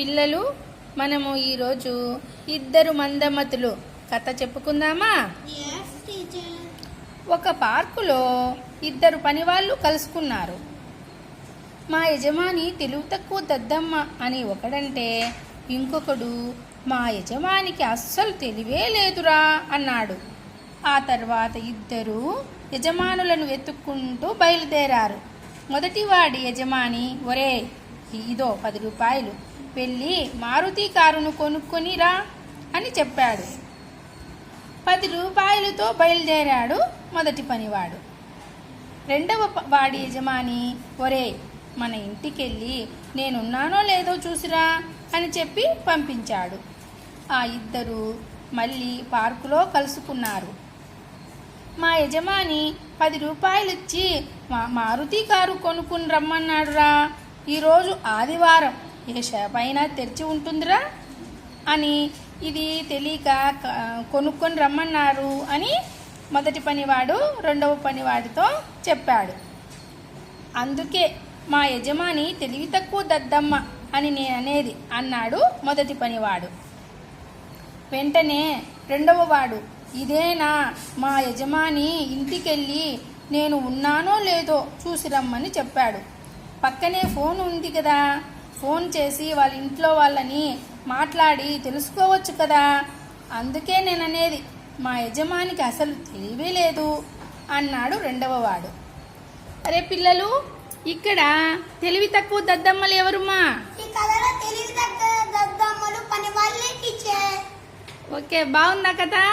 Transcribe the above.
పిల్లలు మనము ఈరోజు ఇద్దరు మందమతులు. కథ చెప్పుకుందామా? Yes, teacher. ఒక పార్కులో ఇద్దరు పనివాళ్ళు కలుసుకున్నారు. మా యజమాని తెలివి తక్కువ దద్దమ్మ అని ఒకడంటే ఇంకొకడు మా యజమానికి అస్సలు తెలివే లేదురా అన్నాడు. ఆ తర్వాత ఇద్దరు యజమానులను వెతుక్కుంటూ బయలుదేరారు. మొదటివాడి యజమాని ఒరే ఇదో పది రూపాయలు. వెళ్ళి మారుతి కారును కొనుక్కొనిరా అని చెప్పాడు. పది రూపాయలతో బయలుదేరాడు మొదటి పనివాడు. రెండవ వాడి యజమాని ఒరే మన ఇంటికెళ్ళి నేనున్నానో లేదో చూసిరా అని చెప్పి పంపించాడు. ఆ ఇద్దరు మళ్ళీ పార్కులో కలుసుకున్నారు. మా యజమాని పది రూపాయలు ఇచ్చి మా మారుతి కారు కొనుక్కుని రమ్మన్నాడురా. ఈరోజు ఆదివారం. ఇక పైన తెరిచి ఉంటుందిరా అని ఇది తెలియక కొనుక్కొని రమ్మన్నారు అని మొదటి పనివాడు రెండవ పనివాడితో చెప్పాడు. అందుకే మా యజమాని తెలివి తక్కువ దద్దమ్మ అని నేను అనేది అన్నాడు మొదటి పనివాడు. వెంటనే రెండవ వాడు ఇదేనా? మా యజమాని ఇంటికెళ్ళి నేను ఉన్నానో లేదో చూసి రమ్మని చెప్పాడు. పక్కనే ఫోన్ ఉంది కదా ఫోన్ చేసి వాళ్ళ ఇంట్లో వాళ్ళని మాట్లాడి తెలుసుకోవచ్చు కదా. అందుకే నేను అనేది మా యజమానికి అసలు తెలివే లేదు అన్నాడు రెండవ వాడు. అరే పిల్లలు ఇక్కడ తెలివి తక్కువ దద్దమ్మలు ఎవరుమా? ఓకే బాగుందా కదా